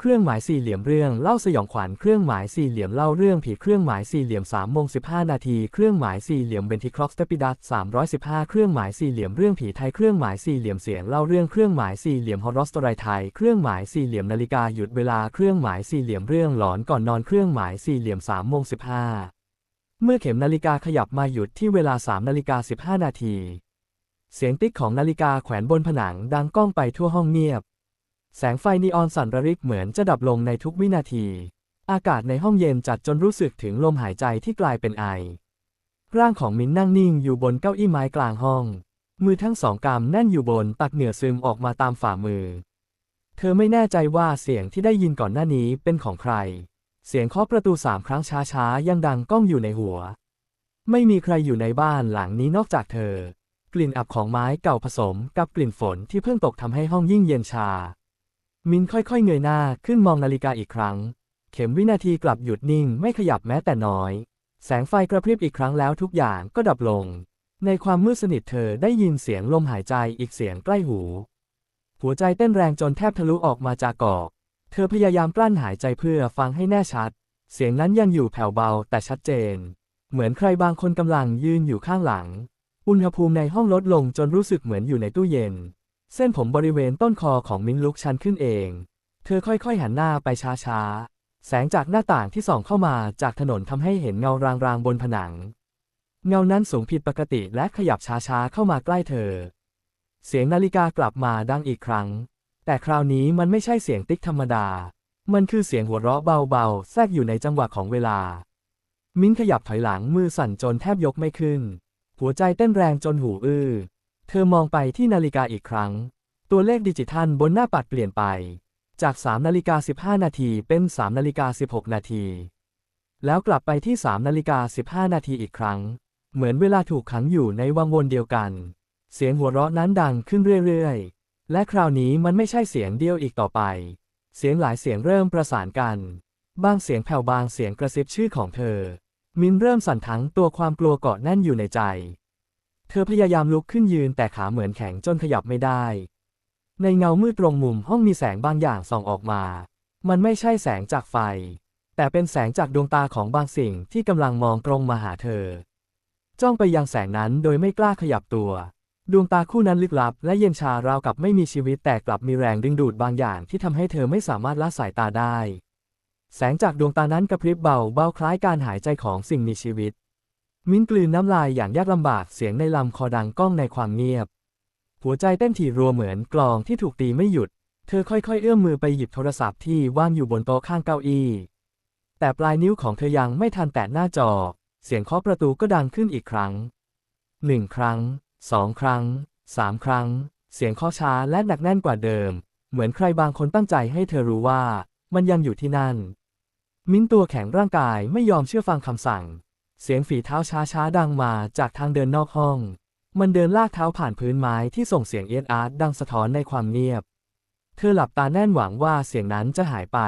เครื่องหมายสี่เหลี่ยมเรื่องเล่าสยองขวัญเครื่องหมายสี่เหลี่ยมเล่าเรื่องผีเครื่องหมายสี่เหลี่ยม3โมง15นาทีเครื่องหมายสี่เหลี่ยมเบนทิคล็อกสเตปิดัส315เครื่องหมายสี่เหลี่ยมเรื่องผีไทยเครื่องหมายสี่เหลี่ยมเสียงเล่าเรื่องเครื่องหมายสี่เหลี่ยมฮอร์รสตอไรไทยเครื่องหมายสี่เหลี่ยมนาฬิกาหยุดเวลาเครื่องหมายสี่เหลี่ยมเรื่องหลอนก่อนนอนเครื่องหมายสี่เหลี่ยม3โมง15เมื่อเข็มนาฬิกาขยับมาหยุดที่เวลา3นาฬิกา15นาทีเสียงติ๊กของนาฬิกาแขวนบนผนังดังก้องไปทั่วห้องเงียบ แสงไฟนีออนสั่นระริกเหมือนจะดับลงในทุกวินาที อากาศในห้องเย็นจัดจนรู้สึกถึงลมหายใจที่กลายเป็นไอ ร่างของมินนั่งนิ่งอยู่บนเก้าอี้ไม้กลางห้อง มือทั้งสองกำแน่นอยู่บนตักเหนือซึมออกมาตามฝ่ามือ เธอไม่แน่ใจว่าเสียงที่ได้ยินก่อนหน้านี้เป็นของใคร เสียงเคาะประตูสามครั้งช้าๆยังดังก้องอยู่ในหัว ไม่มีใครอยู่ในบ้านหลังนี้นอกจากเธอ กลิ่นอับของไม้เก่าผสมกับกลิ่นฝนที่เพิ่งตกทำให้ห้องยิ่งเย็นชา มินค่อยๆ เงยหน้าขึ้นมองนาฬิกาอีกครั้ง เข็มวินาทีกลับหยุดนิ่งไม่ขยับแม้แต่น้อย แสงไฟกระพริบอีกครั้งแล้วทุกอย่างก็ดับลง ในความมืดสนิทเธอได้ยินเสียงลมหายใจอีกเสียงใกล้หู หัวใจเต้นแรงจนแทบทะลุออกมาจากกอก เธอพยายามกลั้นหายใจเพื่อฟังให้แน่ชัด เสียงนั้นยังอยู่แผ่วเบาแต่ชัดเจน เหมือนใครบางคนกำลังยืนอยู่ข้างหลัง อุณหภูมิในห้องลดลงจนรู้สึกเหมือนอยู่ในตู้เย็น เส้นผมบริเวณต้นคอของมิ้นลุกชันขึ้นเอง เธอค่อยๆหันหน้าไปช้าๆ แสงจากหน้าต่างที่ส่องเข้ามาจากถนนทำให้เห็นเงารางๆบนผนัง เงานั้นสูงผิดปกติและขยับช้าๆเข้ามาใกล้เธอ เสียงนาฬิกากลับมาดังอีกครั้ง แต่คราวนี้มันไม่ใช่เสียงติ๊กธรรมดา มันคือเสียงหัวเราะเบาๆ แทรกอยู่ในจังหวะของเวลา มิ้นขยับถอยหลังมือสั่นจนแทบยกไม่ขึ้น หัวใจเต้นแรงจนหูอื้อ เธอมองไปที่นาฬิกาอีกครั้ง ตัวเลขดิจิทัลบนหน้าปัดเปลี่ยนไป จาก 3 นาฬิกา 15 นาทีเป็น 3 นาฬิกา 16 นาที แล้วกลับไปที่ 3 นาฬิกา 15 นาทีอีกครั้ง เหมือนเวลาถูกขังอยู่ในวังวนเดียวกัน เสียงหัวเราะนั้นดังขึ้นเรื่อยๆ และคราวนี้มันไม่ใช่เสียงเดียวอีกต่อไป เสียงหลายเสียงเริ่มประสานกัน บางเสียงแผ่วบางเสียงกระซิบชื่อของเธอ มินเริ่มสั่นทั้งตัวความกลัวเกาะแน่นอยู่ในใจ เธอพยายามลุกขึ้นยืนแต่ขาเหมือนแข็งจนขยับไม่ได้ ในเงามืดตรงมุมห้องมีแสงบางอย่างส่องออกมา มันไม่ใช่แสงจากไฟ แต่เป็นแสงจากดวงตาของบางสิ่งที่กำลังมองตรงมาหาเธอ จ้องไปยังแสงนั้นโดยไม่กล้าขยับตัว ดวงตาคู่นั้นลึกลับ และเย็นชาราวกับไม่มีชีวิตแต่กลับมีแรงดึงดูดบางอย่างที่ทำให้เธอไม่สามารถละสายตาได้ แสงจากดวงตานั้นกระพริบเบาเบาคล้ายการหายใจของสิ่งมีชีวิต มิ้นกลืนน้ำลายอย่างยากลำบากเสียงในลำคอดังก้องในความเงียบ หัวใจเต้นถี่รัวเหมือนกลองที่ถูกตีไม่หยุด เธอค่อยๆ เอื้อมมือไปหยิบโทรศัพท์ที่ว่างอยู่บนโต๊ะข้างเก้าอี้ แต่ปลายนิ้วของเธอยังไม่ทันแตะหน้าจอ เสียงเคาะประตูก็ดังขึ้นอีกครั้งหนึ่งครั้งสองครั้งสามครั้ง เสียงเคาะช้าและหนักแน่นกว่าเดิม เหมือนใครบางคนตั้งใจให้เธอรู้ว่า มันยังอยู่ที่นั่น มิ้นตัวแข็งร่างกายไม่ยอมเชื่อฟังคำสั่ง เสียงฝีเท้าช้าๆ ดังมาจากทางเดินนอกห้อง มันเดินลากเท้าผ่านพื้นไม้ที่ส่งเสียงเอียดอาร์ตดังสะท้อนในความเงียบ เธอหลับตาแน่นหวังว่าเสียงนั้นจะหายไป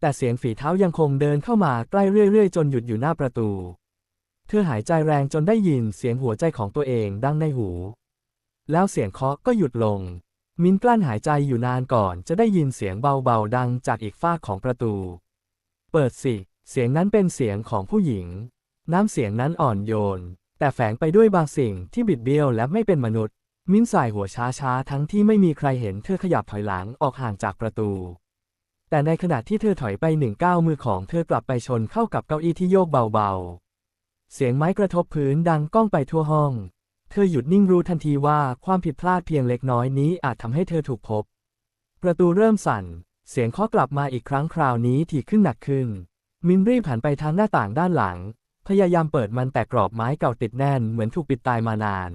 แต่เสียงฝีเท้ายังคงเดินเข้ามาใกล้เรื่อยๆ จนหยุดอยู่หน้าประตู เธอหายใจแรงจนได้ยินเสียงหัวใจของตัวเองดังในหู แล้วเสียงเคาะก็หยุดลง มินกลั้นหายใจอยู่นานก่อนจะได้ยินเสียงเบาๆดังจากอีกฝ้าของประตู เปิดสิ เสียงนั้นเป็นเสียงของผู้หญิง น้ำเสียงนั้นอ่อนโยน แต่แฝงไปด้วยบางสิ่งที่บิดเบี้ยวและไม่เป็นมนุษย์ มิ้นสายหัวช้าๆ ทั้งที่ไม่มีใครเห็นเธอขยับถอยหลังออกห่างจากประตู แต่ในขณะที่เธอถอยไปหนึ่งก้าวมือของเธอกลับไปชนเข้ากับเก้าอี้ที่โยกเบาๆ เสียงไม้กระทบพื้นดังก้องไปทั่วห้อง เธอหยุดนิ่งรู้ทันทีว่าความผิดพลาดเพียงเล็กน้อยนี้อาจทำให้เธอถูกพบ ประตูเริ่มสั่น เสียงเคาะกลับมาอีกครั้งคราวนี้ถี่ขึ้นหนักขึ้น มินรีบหันไปทางหน้าต่างด้านหลัง พยายามเปิดมันแต่กรอบไม้เก่าติดแน่นเหมือนถูกปิดตายมานาน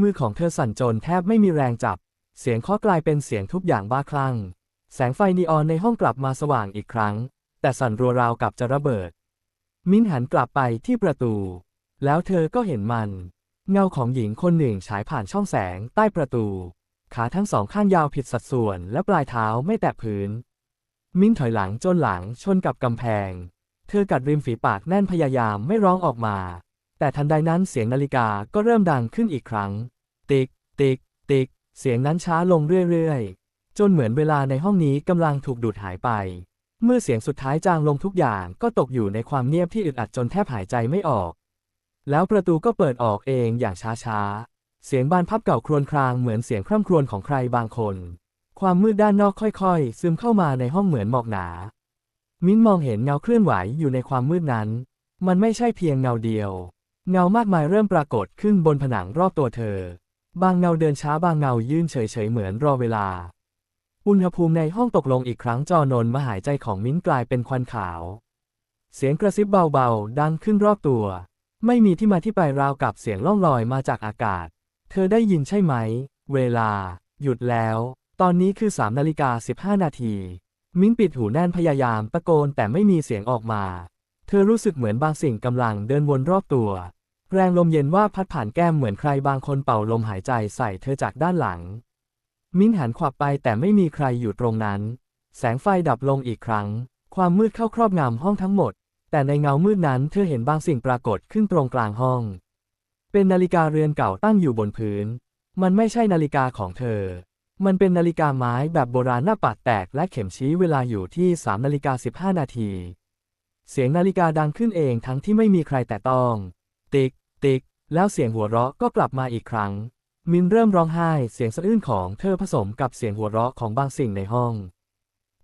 มือของเธอสั่นจนแทบไม่มีแรงจับ เสียงเคาะกลายเป็นเสียงทุบอย่างบ้าคลั่ง แสงไฟนีออนในห้องกลับมาสว่างอีกครั้ง แต่สั่นรัวราวกับจะระเบิด มิ้นหันกลับไปที่ประตู แล้วเธอก็เห็นมัน เงาของหญิงคนหนึ่งฉายผ่านช่องแสงใต้ประตู ขาทั้งสองข้างยาวผิดสัดส่วนและปลายเท้าไม่แตะพื้น มิ้นถอยหลังจนหลังชนกับกำแพง เธอกัดริมฝีปากแน่นพยายามไม่ร้องออกมา แต่ทันใดนั้นเสียงนาฬิกาก็เริ่มดังขึ้นอีกครั้ง ติ๊ก ติ๊ก ติ๊ก เสียงนั้นช้าลงเรื่อยๆ จนเหมือนเวลาในห้องนี้กำลังถูกดูดหายไป เมื่อเสียงสุดท้ายจางลงทุกอย่างก็ตกอยู่ในความเงียบที่อึดอัดจนแทบหายใจไม่ออก แล้วประตูก็เปิดออกเองอย่างช้าๆ เสียงบานพับเก่าครวญครางเหมือนเสียงคร่ำครวญของใครบางคน ความมืดด้านนอกค่อยๆ ซึมเข้ามาในห้องเหมือนหมอกหนา มิ้นมองเห็นเงาเคลื่อนไหวอยู่ในความมืดนั้น มันไม่ใช่เพียงเงาเดียว เงามากมายเริ่มปรากฏขึ้นบนผนังรอบตัวเธอ บางเงาเดินช้าบางเงายื่นเฉยๆเหมือนรอเวลา อุณหภูมิในห้องตกลงอีกครั้งจอนนมาหายใจของมิ้นกลายเป็นควันขาว เสียงกระซิบเบาๆ ดังขึ้นรอบตัว ไม่มีที่มาที่ไปราวกับเสียงล่องลอยมาจากอากาศ เธอได้ยินใช่ไหม เวลา หยุดแล้ว ตอนนี้คือ3นาฬิกา15นาที มิ้นปิดหูแน่นพยายามตะโกนแต่ไม่มีเสียงออกมา เธอรู้สึกเหมือนบางสิ่งกำลังเดินวนรอบตัว แรงลมเย็นว่าพัดผ่านแก้มเหมือนใครบางคนเป่าลมหายใจใส่เธอจากด้านหลัง มิ้นหันขวับไปแต่ไม่มีใครอยู่ตรงนั้น แสงไฟดับลงอีกครั้ง ความมืดเข้าครอบงำห้องทั้งหมด แต่ในเงามืดนั้นเธอเห็นบางสิ่งปรากฏขึ้นตรงกลางห้อง เป็นนาฬิกาเรือนเก่าตั้งอยู่บนพื้น มันไม่ใช่นาฬิกาของเธอ มันเป็นนาฬิกาไม้แบบโบราณหน้าปัดแตกและเข็มชี้เวลาอยู่ที่3นาฬิกา15 นาที เสียงนาฬิกาดังขึ้นเองทั้งที่ไม่มีใครแต่ต้อง ติ๊ก ติ๊ก แล้วเสียงหัวเราะก็กลับมาอีกครั้ง มินเริ่มร้องไห้เสียงสะอื้นของเธอผสมกับเสียงหัวเราะของบางสิ่งในห้อง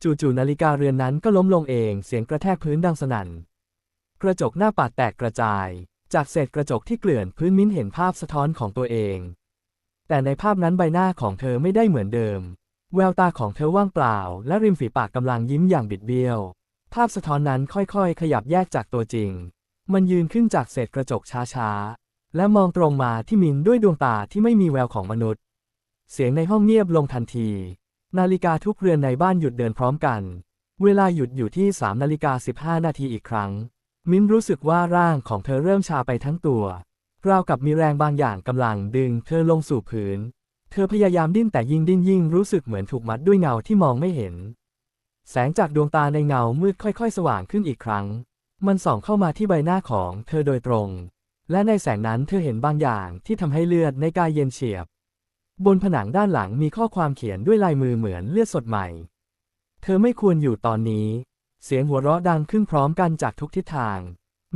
จู่ๆนาฬิกาเรือนนั้นก็ล้มลงเองเสียงกระแทกพื้นดังสนั่น กระจกหน้าปัดแตกกระจาย จากเศษกระจกที่เกลื่อนพื้นมิ้นเห็นภาพสะท้อนของตัวเอง แต่ในภาพนั้นใบหน้าของเธอไม่ได้เหมือนเดิม แววตาของเธอว่างเปล่า และริมฝีปากกำลังยิ้มอย่างบิดเบี้ยว ภาพสะท้อนนั้นค่อยๆ ขยับแยกจากตัวจริง มันยืนขึ้นจากเศษกระจกช้าๆ และมองตรงมาที่มินด้วยดวงตาที่ไม่มีแววของมนุษย์ เสียงในห้องเงียบลงทันที นาฬิกาทุกเรือนในบ้านหยุดเดินพร้อมกัน เวลาหยุดอยู่ที่3นาฬิกา15 นาทีอีกครั้ง มินรู้สึกว่าร่างของเธอเริ่มชาไปทั้งตัว ราวกับมีแรงบางอย่างกำลังดึงเธอลงสู่พื้น เธอพยายามดิ้นแต่ยิ่งดิ้นยิ่งรู้สึกเหมือนถูกมัดด้วยเงาที่มองไม่เห็น แสงจากดวงตาในเงามืดค่อยๆ สว่างขึ้นอีกครั้ง มันส่องเข้ามาที่ใบหน้าของเธอโดยตรง และในแสงนั้นเธอเห็นบางอย่างที่ทำให้เลือดในกายเย็นเฉียบ บนผนังด้านหลังมีข้อความเขียนด้วยลายมือเหมือนเลือดสดใหม่ เธอไม่ควรอยู่ตอนนี้ เสียงหัวเราะดังขึ้นพร้อมกันจากทุกทิศทาง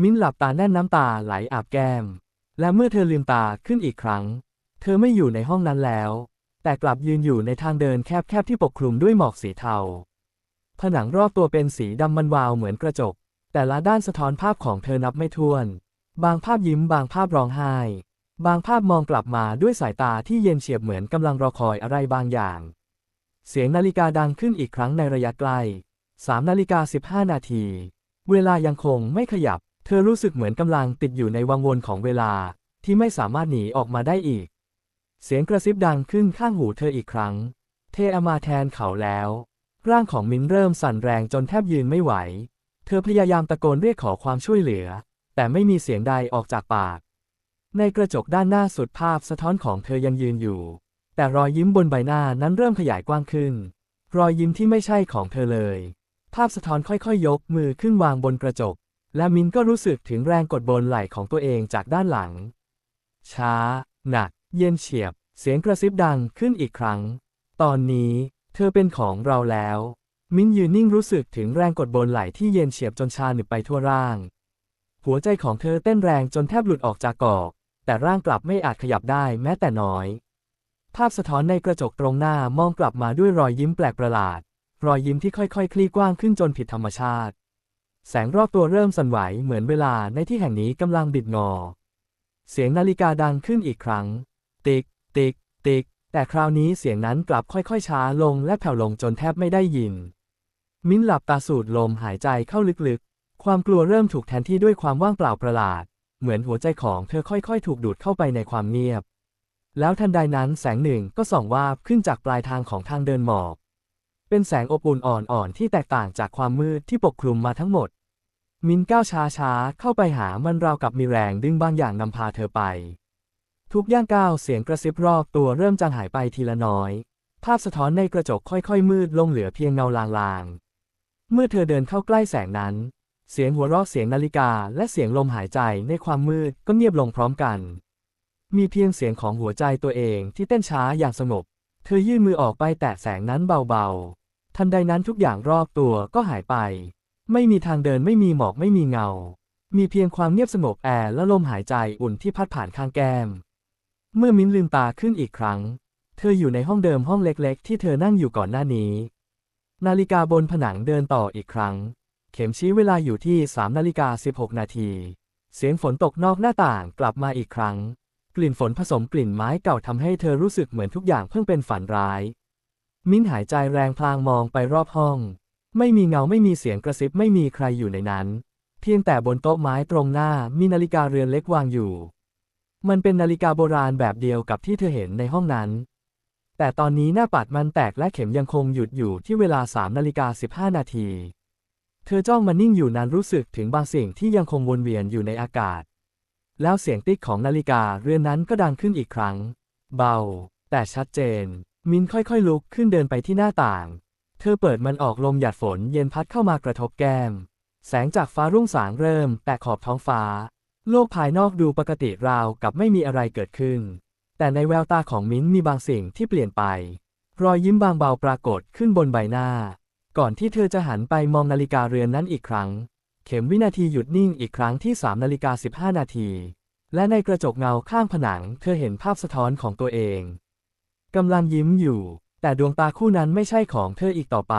มิ้นหลับตาแน่นน้ำตาไหลอาบแก้ม และเมื่อเธอลืมตาขึ้นอีกครั้ง เธอไม่อยู่ในห้องนั้นแล้ว แต่กลับยืนอยู่ในทางเดินแคบๆที่ปกคลุมด้วยหมอกสีเทา ผนังรอบตัวเป็นสีดำมันวาวเหมือนกระจก แต่ละด้านสะท้อนภาพของเธอนับไม่ถ้วน บางภาพยิ้มบางภาพร้องไห้ บางภาพมองกลับมาด้วยสายตาที่เย็นเฉียบเหมือนกำลังรอคอยอะไรบางอย่าง เสียงนาฬิกาดังขึ้นอีกครั้งในระยะใกล้3นาฬิกา15นาที เวลายังคงไม่ขยับ เธอรู้สึกเหมือนกำลังติดอยู่ในวังวนของเวลาที่ไม่สามารถหนีออกมาได้อีก เสียงกระซิบดังขึ้นข้างหูเธออีกครั้ง เทอามาแทนเขาแล้ว ร่างของมินเริ่มสั่นแรงจนแทบยืนไม่ไหว เธอพยายามตะโกนเรียกขอความช่วยเหลือ แต่ไม่มีเสียงใดออกจากปาก ในกระจกด้านหน้าสุดภาพสะท้อนของเธอยังยืนอยู่ แต่รอยยิ้มบนใบหน้านั้นเริ่มขยายกว้างขึ้น รอยยิ้มที่ไม่ใช่ของเธอเลย ภาพสะท้อนค่อยๆยกมือขึ้นวางบนกระจก และมินก็รู้สึกถึงแรงกดบนไหล่ของตัวเองจากด้านหลัง ช้า หนัก เย็นเฉียบ เสียงกระซิบดังขึ้นอีกครั้ง ตอนนี้ เธอเป็นของเราแล้ว มินยืนนิ่งรู้สึกถึงแรงกดบนไหล่ที่เย็นเฉียบจนชาหนึบไปทั่วร่าง หัวใจของเธอเต้นแรงจนแทบหลุดออกจากกอก แต่ร่างกลับไม่อาจขยับได้แม้แต่น้อย ภาพสะท้อนในกระจกตรงหน้ามองกลับมาด้วยรอยยิ้มแปลกประหลาด รอยยิ้มที่ค่อยๆ คลี่กว้างขึ้นจนผิดธรรมชาติ แสงรอบตัวเริ่มสั่นไหวเหมือนเวลาในที่แห่งนี้กำลังบิดงอ เสียงนาฬิกาดังขึ้นอีกครั้ง ติ๊ก ติ๊ก ติ๊ก แต่คราวนี้เสียงนั้นกลับค่อยๆช้าลงและแผ่วลงจนแทบไม่ได้ยิน มิ้นหลับตาสูดลมหายใจเข้าลึกๆ ความกลัวเริ่มถูกแทนที่ด้วยความว่างเปล่าประหลาด เหมือนหัวใจของเธอค่อยๆ ถูกดูดเข้าไปในความเงียบ แล้วทันใดนั้นแสงหนึ่งก็ส่องวาบขึ้นจากปลายทางของทางเดินหมอก เป็นแสงอบอุ่นอ่อนๆที่แตกต่างจากความมืดที่ปกคลุมมาทั้งหมด มินก้าวช้าๆ เข้าไปหามันราวกับมีแรงดึงบางอย่างนำพาเธอไป ทุกย่างก้าวเสียงกระซิบรอบตัวเริ่มจางหายไปทีละน้อย ภาพสะท้อนในกระจกค่อยๆ มืดลงเหลือเพียงเงาลางๆ เมื่อเธอเดินเข้าใกล้แสงนั้น เสียงหัวเราะเสียงนาฬิกา และเสียงลมหายใจในความมืดก็เงียบลงพร้อมกัน มีเพียงเสียงของหัวใจตัวเองที่เต้นช้าอย่างสงบเธอยื่นมือออกไปแตะแสงนั้นเบาๆ ทันใดนั้นทุกอย่างรอบตัวก็หายไป ไม่มีทางเดินไม่มีหมอกไม่มีเงา มีเพียงความเงียบสงบแอร์และลมหายใจอุ่นที่พัดผ่านข้างแก้ม เมื่อมิ้นลืมตาขึ้นอีกครั้ง เธออยู่ในห้องเดิมห้องเล็กๆ ที่เธอนั่งอยู่ก่อนหน้านี้ นาฬิกาบนผนังเดินต่ออีกครั้ง เข็มชี้เวลาอยู่ที่3นาฬิกา16 นาที เสียงฝนตกนอกหน้าต่างกลับมาอีกครั้ง กลิ่นฝนผสมกลิ่นไม้เก่าทำให้เธอรู้สึกเหมือนทุกอย่างเพิ่งเป็นฝันร้าย มิ้นหายใจแรงพลางมองไปรอบห้อง ไม่มีเงาไม่มีเสียงกระซิบไม่มีใครอยู่ในนั้น เพียงแต่บนโต๊ะไม้ตรงหน้ามีนาฬิกาเรือนเล็กวางอยู่ มันเป็นนาฬิกาโบราณแบบเดียวกับที่เธอเห็นในห้องนั้น แต่ตอนนี้หน้าปัดมันแตกและเข็มยังคงหยุดอยู่ที่เวลา3นาฬิกา15นาที เธอจ้องมันนิ่งอยู่นานรู้สึกถึงบางสิ่งที่ยังคงวนเวียนอยู่ในอากาศ แล้วเสียงติ๊กของนาฬิกาเรือนนั้นก็ดังขึ้นอีกครั้ง เบา แต่ชัดเจน มินค่อยๆลุกขึ้นเดินไปที่หน้าต่าง เธอเปิดมันออกลมหยาดฝนเย็นพัดเข้ามากระทบแก้ม แสงจากฟ้ารุ่งสางเริ่มแตะขอบท้องฟ้า โลกภายนอกดูปกติราวกับไม่มีอะไรเกิดขึ้น แต่ในแววตาของมิ้นมีบางสิ่งที่เปลี่ยนไป รอยยิ้มบางเบาปรากฏขึ้นบนใบหน้า ก่อนที่เธอจะหันไปมองนาฬิกาเรือนนั้นอีกครั้ง เข็มวินาทีหยุดนิ่งอีกครั้งที่3นาฬิกา15 นาที และในกระจกเงาข้างผนัง เธอเห็นภาพสะท้อนของตัวเอง กำลังยิ้มอยู่ แต่ดวงตาคู่นั้นไม่ใช่ของเธออีกต่อไป